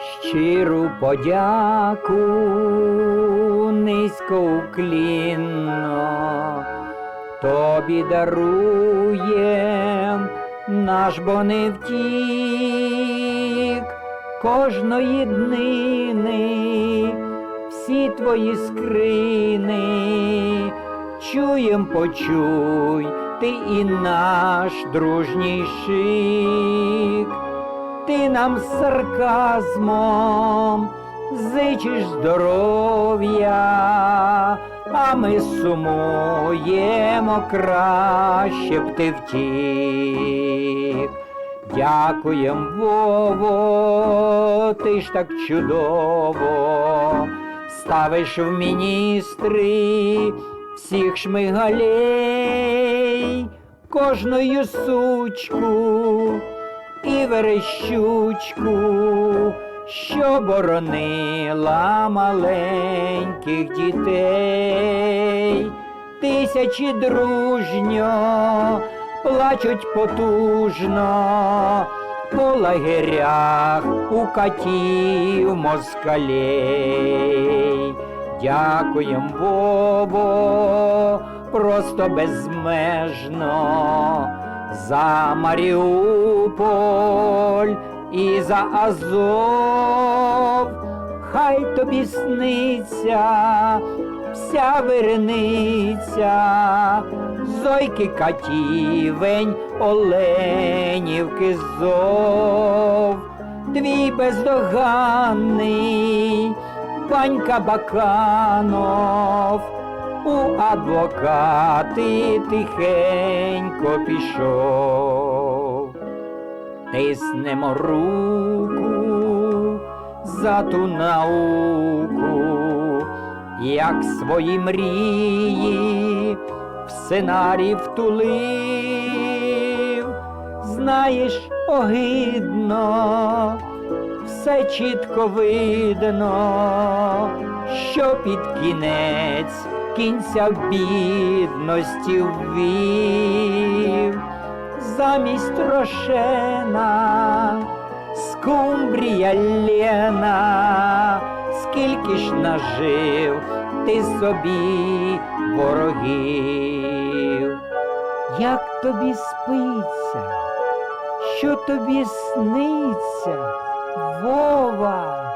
Щиру подяку низько уклінно тобі даруєм наш бо не втік кожної днини, всі твої скрини, чуєм, почуй ти і наш дружній шик ти нам з сарказмом зичиш здоров'я, а ми сумуємо краще б ти втік. Дякуєм, Вово, ти ж так чудово ставиш в міністри всіх шмигалей, кожною сучку і верещучку, що боронила маленьких дітей, тисячі дружньо плачуть потужно по лагерях у катів москалей. Дякуєм, Бобо, просто безмежно за Маріуполь і за Азов, хай тобі сниться вся вирениця, зойки катівень, Оленівки зов, твій бездоганний панька Баканов у адвокати тихенько пішов. Тиснемо руку за ту науку, як свої мрії в сценарій втулив, знаєш, огидно, все чітко видно, що під кінець кінця бідності ввів, замість рошена, скумбрія лєна, скільки ж нажив ти собі ворогів, як тобі спиться, що тобі сниться, Вова?